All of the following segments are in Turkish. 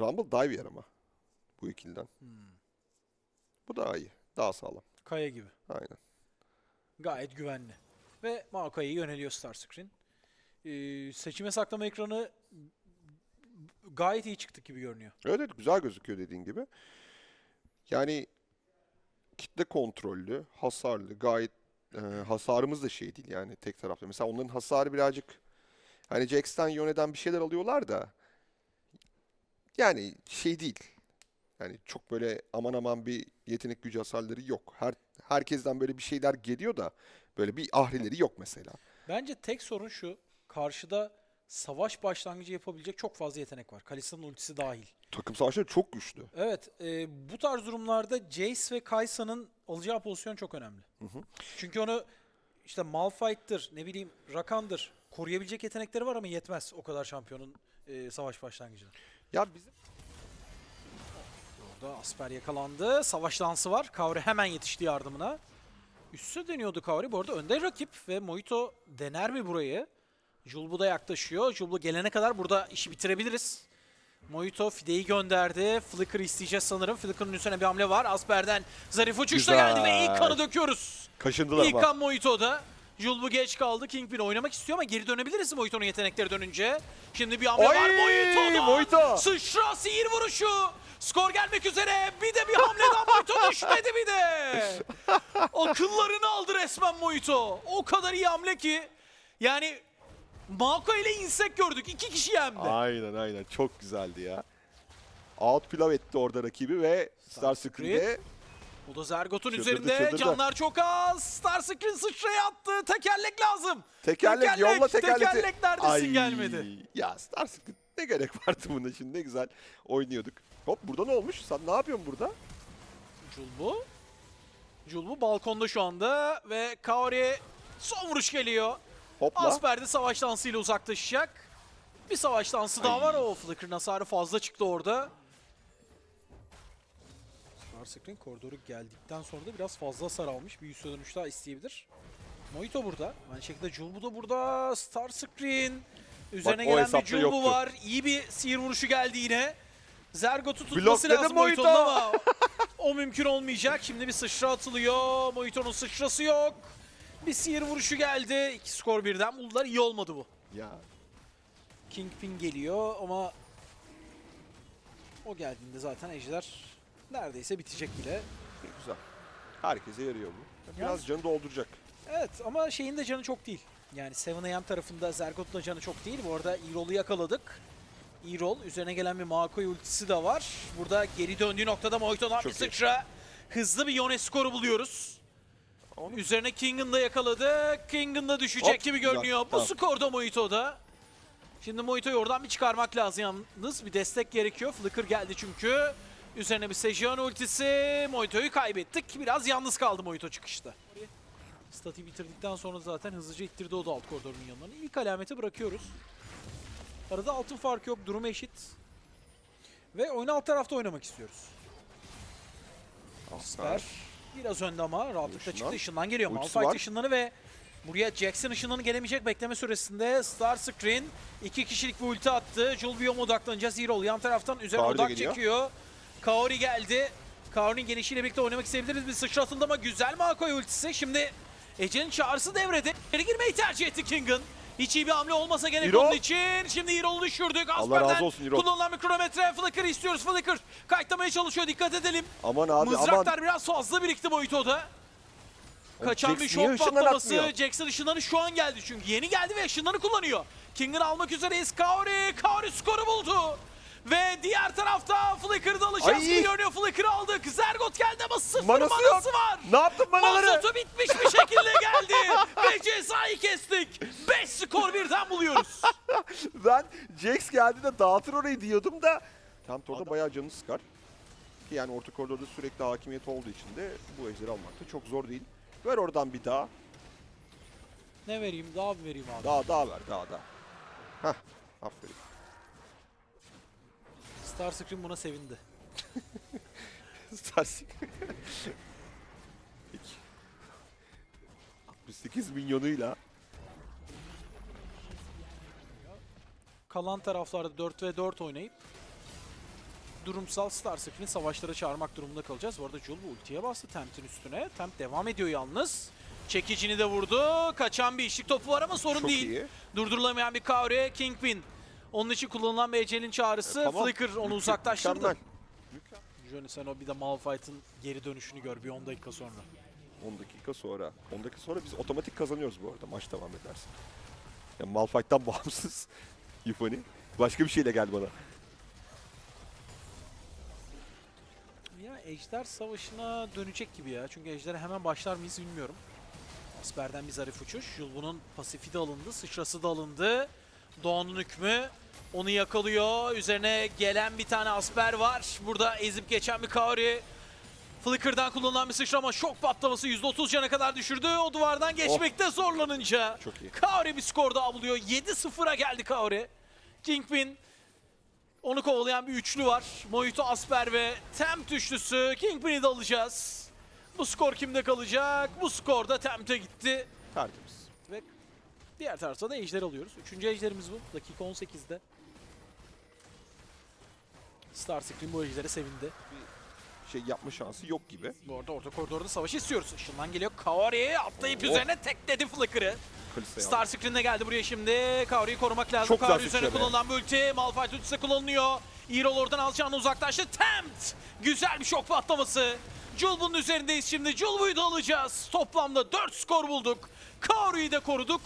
Rumble dive yer ama. Bu ikiliden. Hmm. Bu daha iyi. Daha sağlam. Kaya gibi. Aynen. Gayet güvenli. Ve Maokai'ye yöneliyor Starscreen. Ee, seçime saklama ekranı gayet iyi çıktık gibi görünüyor. Evet, evet güzel gözüküyor dediğin gibi. Yani kitle kontrollü, hasarlı, gayet e, hasarımız da şey değil yani tek taraflı. Mesela onların hasarı birazcık hani Jax'ten Yone'den bir şeyler alıyorlar da yani şey değil. Yani çok böyle aman aman bir yetenek gücü hasarları yok. Her herkesten böyle bir şeyler geliyor da böyle bir ahrileri yok mesela. Bence tek sorun şu. Karşıda savaş başlangıcı yapabilecek çok fazla yetenek var. Kalista'nın ultisi dahil. Takım savaşları çok güçlü. Evet, e, bu tarz durumlarda Jace ve Kaysa'nın alacağı pozisyon çok önemli. hı. Çünkü onu işte Malphite'dır, ne bileyim Rakan'dır. Koruyabilecek yetenekleri var ama yetmez o kadar şampiyonun e, savaş başlangıcına. Ya bizim Orada Asper yakalandı. Savaş dansı var. Kavri hemen yetişti yardımına. Üste dönüyordu Kavri. Bu arada önde rakip ve Mojito dener mi burayı? Julbu da yaklaşıyor. Julbu gelene kadar burada işi bitirebiliriz. Mojito Fide'yi gönderdi. Flicker isteyeceğiz sanırım. Flicker'ın üstüne bir hamle var. Asper'den Zarif uçuşla Güzel. geldi ve ilk kanı döküyoruz. kaşındılar İlk kan Mojito'da. Julbu geç kaldı. Kingpin oynamak istiyor ama geri dönebiliriz Mojito'nun yetenekleri dönünce. Şimdi bir hamle Oy! var Mojito'da. Mojito! Sıçra sihir vuruşu. Skor gelmek üzere. Bir de bir hamleden Mojito düşmedi bir de. Akıllarını aldı resmen Mojito. O kadar iyi hamle ki. Yani Mako ile insek gördük. iki kişi hem de. Aynen aynen çok güzeldi ya. Outpilav etti orada rakibi ve Starscream'de O da Zergot'un Çıldırdı, üzerinde. çıldırdı. Canlar çok az. Starscreen sıçraya attı. Tekerlek lazım. tekerlek, yolla tekerlekti. Tekerlek neredesin Ay, gelmedi. Ya Starscream ne gerek vardı buna şimdi ne güzel oynuyorduk. Hop burada ne olmuş? Sen ne yapıyorsun burada? Julbu. Julbu balkonda şu anda ve Kaori son vuruş geliyor. Hopla. Asper de savaş dansıyla uzaklaşacak. Bir savaş dansı daha Ay. var. O Flicker'ın hasarı fazla çıktı orada. Starscreen koridoru geldikten sonra da biraz fazla hasar almış. Bir üst dönüş daha isteyebilir. Mojito burada. Aynı şekilde Julbu da burada. Starscreen. Üzerine o gelen bir Julbu yoktu. var. İyi bir sihir vuruşu geldi yine. Zergot'u tutması Blokladı lazım Mojito. Mojito'nun ama o mümkün olmayacak. Şimdi bir sıçra atılıyor. Mojito'nun sıçrası yok. Bir sihir vuruşu geldi. İki skor birden buldular. İyi olmadı bu. Ya Kingpin geliyor ama o geldiğinde zaten Ejder neredeyse bitecek bile. ne güzel. Herkese yarıyor bu. Biraz Yalnız- canı dolduracak. Evet ama şeyin de canı çok değil. Yani 7AM tarafında Zergot'un da canı çok değil. Bu arada E-Roll'u yakaladık. E-Roll üzerine gelen bir Makoy ultisi de var. Burada geri döndüğü noktada Mojito'dan bir iyi. sıçra. Hızlı bir Yone skoru buluyoruz. Onu- Üzerine Kingen da yakaladı. Kingen da düşecek Hop, gibi güzel, görünüyor. Bu tamam. skorda Mojito'da. Şimdi Mojito'yu oradan bir çıkarmak lazım yalnız. Bir destek gerekiyor. Flicker geldi çünkü. Üzerine bir Sejuani ultisi. Mojito'yu kaybettik. Biraz yalnız kaldı Mojito çıkışta. Stati bitirdikten sonra zaten hızlıca ittirdi o da alt koridorun yanlarına. İlk alameti bırakıyoruz. Arada altın farkı yok. Durum eşit. Ve oyunu alt tarafta oynamak istiyoruz. Asper biraz önde ama rahatlıkla Işından. çıktı. Işından geliyor. Ultisi Malphite var. ve buraya Jackson ışınlanı gelemeyecek bekleme süresinde Starscreen iki kişilik bir ulti attı. Julbiyom odaklanacağız. Zero yan taraftan üzerine odak geliyor. çekiyor. Kaori geldi. Kaori'nin gelişiyle birlikte oynamak isteyebiliriz. Bir sıçratıldı ama güzel Makoy ultisi. Şimdi Ece'nin çağrısı devrede. Geri girmeyi tercih etti Kingen. Hiç iyi bir hamle olmasa gerek Hero. onun için. Şimdi Hero'nu düşürdük. Allah razı olsun Hero. Kullanılan bir kronometre. Flicker istiyoruz. Flicker kayıtlamaya çalışıyor. Dikkat edelim. Aman abi aman. Mızraklar biraz fazla birikti Boyuto'da. Kaçan bir şok patlaması. atmıyor? Jackson ışınları şu an geldi çünkü. Yeni geldi ve ışınları kullanıyor. King'in almak üzereyiz. Kaori. Kaori skoru buldu. Ve diğer tarafta Flicker'ı da alacağız gibi görünüyor. Flicker'ı aldık. Zergot geldi ama sıfır Manası manası, yok. var. Ne yaptın manaları? Mazotu bitmiş bir şekilde geldi. ve cezayı kestik. 5 skor birden buluyoruz. Ben Jax geldiğinde dağıtır orayı diyordum da tam orada bayağı canı sıkar. Ki yani orta koridorda sürekli hakimiyet olduğu için de bu ejderi almak da çok zor değil. Ver oradan bir daha. ne vereyim? Daha mı vereyim abi? Daha daha ver daha daha. Hah aferin. Starscream buna sevindi. Starsik. Peki. 68 milyonuyla Kalan taraflarda 4 ve 4 oynayıp durumsal Star Screen'i savaşlara çağırmak durumunda kalacağız. Bu arada Jul bu ultiye bastı Tempt'in üstüne. Tempt devam ediyor yalnız. Çekicini de vurdu. Kaçan bir işlik topu var ama sorun Çok değil. iyi. Durdurulamayan bir Kaori, Kingpin. Onun için kullanılan bir Ecel'in çağrısı. E, tamam. Flicker onu Mükemmel. uzaklaştırdı. Mükemmel. Johnny sen o bir de Malphite'ın geri dönüşünü gör bir 10 dakika sonra. 10 dakika sonra. 10 dakika sonra biz otomatik kazanıyoruz bu arada maç devam ederse. Yani Malphite'dan bağımsız Yufani. Başka bir şeyle geldi bana. Ya Ejder Savaşı'na dönecek gibi ya. Çünkü Ejder'e hemen başlar mıyız bilmiyorum. Asper'den bir zarif uçuş. Julbun'un pasifi de alındı. Sıçrası da alındı. Doğan'ın hükmü. Onu yakalıyor. Üzerine gelen bir tane Asper var. Burada ezip geçen bir Kaori. Flicker'dan kullanılan bir sıçrama şok patlaması %30 cana kadar düşürdü. O duvardan geçmekte zorlanınca. Çok iyi. Kaori bir skor daha buluyor. 7-0'a geldi Kaori. Kingpin onu kovalayan bir üçlü var. Mojito Asper ve Tempt üçlüsü. Kingpin'i de alacağız. Bu skor kimde kalacak? Bu skor da Tempt'e gitti. Tertemiz. Ve diğer tarafta da ejder alıyoruz. Üçüncü ejderimiz bu. Dakika 18'de. Star Screen bu ejdere sevindi. Şey yapma şansı yok gibi. Bu arada orta koridorda savaş istiyoruz. Işınlan geliyor. Kaori atlayıp Oh. üzerine tekledi Flicker'ı. Star aldı. Screen de geldi buraya şimdi. Kaori'yi korumak lazım. Çok Kaori üzerine kullanılan bir ulti. Malphite ultisi kullanılıyor. Erol oradan alacağını uzaklaştı. Tempt! Güzel bir şok patlaması. Julbun'un üzerindeyiz şimdi. Julbu'yu da alacağız. Toplamda 4 skor bulduk. Kaori'yi de koruduk.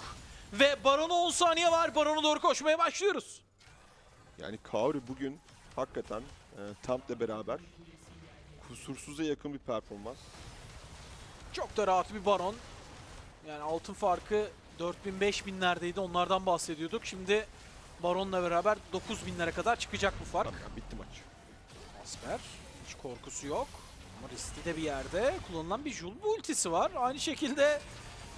Ve Baron'a 10 saniye var. Baron'a doğru koşmaya başlıyoruz. Yani Kaori bugün hakikaten e, Tamp'le beraber kusursuza yakın bir performans. Çok da rahat bir Baron. Yani altın farkı 4000-5000'lerdeydi. Onlardan bahsediyorduk. Şimdi Baron'la beraber 9000'lere kadar çıkacak bu fark. Tamam, bitti maç. Asper. Hiç korkusu yok. Ama riskli de bir yerde. Kullanılan bir Julbu ultisi var. Aynı şekilde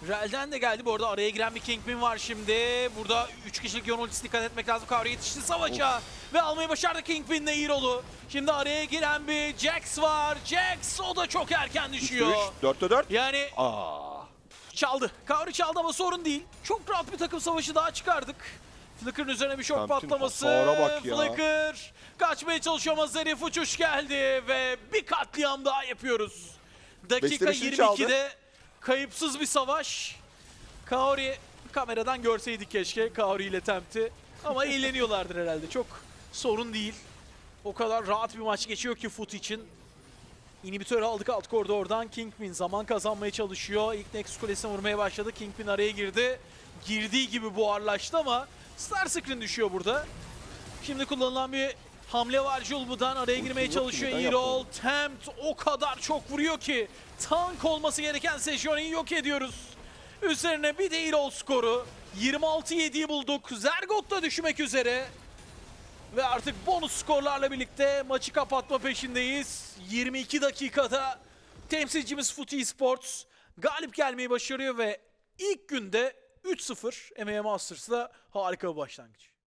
Rel'den de geldi. Bu arada araya giren bir Kingpin var şimdi. Burada 3 kişilik yon ultisi dikkat etmek lazım. Kavra yetişti savaşa. Ve almayı başardı Kingpin'le Hero'lu. Şimdi araya giren bir Jax var. Jax o da çok erken 3'te düşüyor. 3, 4'te 4. Yani Aa. çaldı. Kavri çaldı ama sorun değil. Çok rahat bir takım savaşı daha çıkardık. Flicker'ın üzerine bir şok Tempt'in patlaması. bak ya. Flicker kaçmaya çalışıyor ama Zarif uçuş geldi ve bir katliam daha yapıyoruz. Dakika Beşte beşini çaldı. 22'de kayıpsız bir savaş. Kaori kameradan görseydik keşke Kaori ile Tempt'i. Ama eğleniyorlardır herhalde. Çok sorun değil. O kadar rahat bir maç geçiyor ki Foot için. İnhibitörü aldık alt koridordan. Kingpin zaman kazanmaya çalışıyor. İlk Nexus kulesine vurmaya başladı. Kingpin araya girdi. Girdiği gibi buharlaştı ama Star Screen düşüyor burada. Şimdi kullanılan bir hamle var Julbu'dan. Araya girmeye çalışıyor Erol. Tempt o kadar çok vuruyor ki tank olması gereken Sejuani'yi yok ediyoruz. Üzerine bir de Erol skoru. 26-7'yi bulduk. Zergot da düşmek üzere. Ve artık bonus skorlarla birlikte maçı kapatma peşindeyiz. 22 dakikada temsilcimiz Footy Sports galip gelmeyi başarıyor ve ilk günde 3-0 MMA Masters'la harika bir başlangıç.